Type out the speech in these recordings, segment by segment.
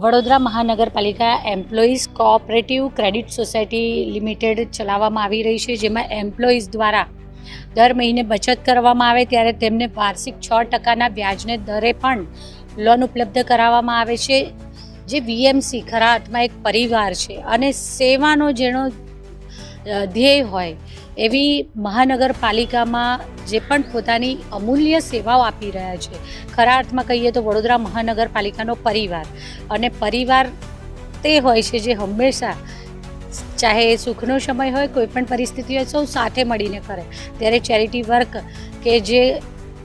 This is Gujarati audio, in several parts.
વડોદરા મહાનગરપાલિકા employees cooperative credit society limited ચલાવવામાં આવી રહી છે, જેમાં એમ્પ્લોઈઝ દ્વારા દર મહિને બચત કરવામાં આવે ત્યારે તેમને વાર્ષિક છ ટકાના વ્યાજને દરે પણ લોન ઉપલબ્ધ કરાવવામાં આવે છે. જે વીએમસી ખરા અર્થમાં એક પરિવાર છે અને સેવાનો જેનો ધ્યેય હોય, એવી મહાનગરપાલિકામાં જે પણ પોતાની અમૂલ્ય સેવાઓ આપી રહ્યા છે. ખરા અર્થમાં કહીએ તો વડોદરા મહાનગરપાલિકાનો પરિવાર અને પરિવાર તે હોય છે જે હંમેશા ચાહે એ સુખનો સમય હોય, કોઈ પણ પરિસ્થિતિ હોય, સૌ સાથે મળીને કરે. ત્યારે ચેરિટી વર્ક કે જે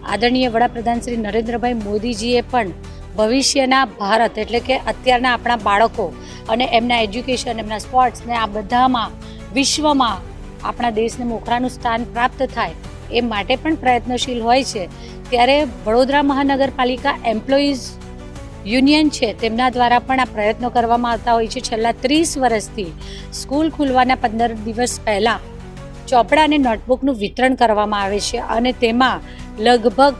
આદરણીય વડાપ્રધાન શ્રી નરેન્દ્રભાઈ મોદીજીએ પણ ભવિષ્યના ભારત એટલે કે અત્યારના આપણા બાળકો અને એમના એજ્યુકેશન, એમના સ્પોર્ટ્સને આ બધામાં વિશ્વમાં આપણા દેશને મોખરાનું સ્થાન પ્રાપ્ત થાય એ માટે પણ પ્રયત્નશીલ હોય છે. ત્યારે વડોદરા મહાનગરપાલિકા એમ્પ્લોઈઝ યુનિયન છે, તેમના દ્વારા પણ આ પ્રયત્નો કરવામાં આવતા હોય છે. છેલ્લા ત્રીસ વર્ષથી સ્કૂલ ખુલવાના પંદર દિવસ પહેલાં ચોપડા અને નોટબુકનું વિતરણ કરવામાં આવે છે અને તેમાં લગભગ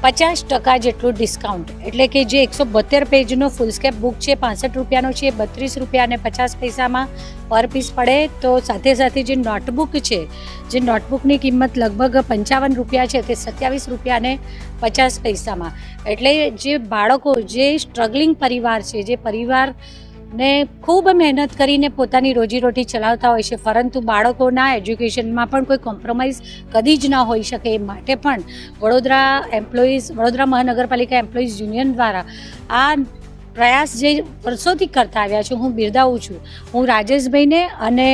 પચાસ ટકા જેટલું ડિસ્કાઉન્ટ એટલે કે જે એકસો બોતેર પેજનો ફૂલસ્કેપ બુક છે, પાસઠ રૂપિયાનો છે, બત્રીસ રૂપિયા અને પચાસ પૈસામાં પર પીસ પડે. તો સાથે સાથે જે નોટબુક છે, જે નોટબુકની કિંમત લગભગ પંચાવન રૂપિયા છે, તે સત્યાવીસ રૂપિયા અને પચાસ પૈસામાં. એટલે જે બાળકો, જે સ્ટ્રગલિંગ પરિવાર છે, જે પરિવાર ને ખૂબ મહેનત કરીને પોતાની રોજીરોટી ચલાવતા હોય છે, પરંતુ બાળકોના એજ્યુકેશનમાં પણ કોઈ કોમ્પ્રોમાઇઝ કદી જ ન હોઈ શકે. એ માટે પણ વડોદરા એમ્પ્લોઈઝ વડોદરા મહાનગરપાલિકા એમ્પ્લોઈઝ યુનિયન દ્વારા આ પ્રયાસ જે વર્ષોથી કરતા આવ્યા છે, હું બિરદાવું છું. હું રાજેશભાઈને અને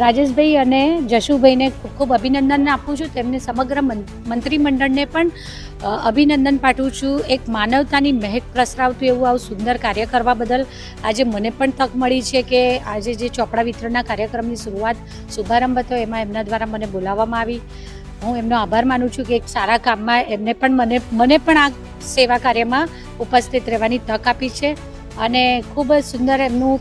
રાજેશભાઈ અને જશુભાઈને ખૂબ ખૂબ અભિનંદન આપું છું. તેમને સમગ્ર મંત્રીમંડળને પણ અભિનંદન પાઠવું છું. એક માનવતાની મહેક પ્રસરાવતું એવું આવું સુંદર કાર્ય કરવા બદલ આજે મને પણ તક મળી છે કે આજે જે ચોપડા વિતરણના કાર્યક્રમની શરૂઆત શુભારંભ હતો એમાં એમના દ્વારા મને બોલાવવામાં આવી. હું એમનો આભાર માનું છું કે એક સારા કામમાં એમને પણ મને મને પણ આ સેવા કાર્યમાં ઉપસ્થિત રહેવાની તક આપી છે. અને ખૂબ જ સુંદર એમનું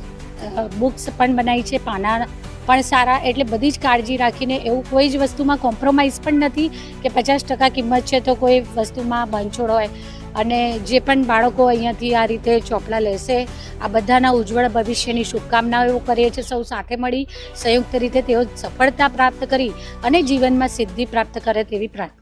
બુક્સ પણ બનાવી છે, પાના પણ સારા એટલે બધી જ કાળજી રાખીને એવું કોઈ જ વસ્તુમાં કોમ્પ્રોમાઇઝ પણ નથી કે પચાસ ટકા કિંમત છે તો કોઈ વસ્તુમાં બાંધછોડ હોય. અને જે પણ બાળકો અહીંયાથી આ રીતે ચોપડા લેશે, આ બધાના ઉજ્જવળ ભવિષ્યની શુભકામનાઓ કરીએ છીએ, સૌ સાથે મળી સંયુક્ત રીતે તેઓ સફળતા પ્રાપ્ત કરી અને જીવનમાં સિદ્ધિ પ્રાપ્ત કરે તેવી પ્રાર્થના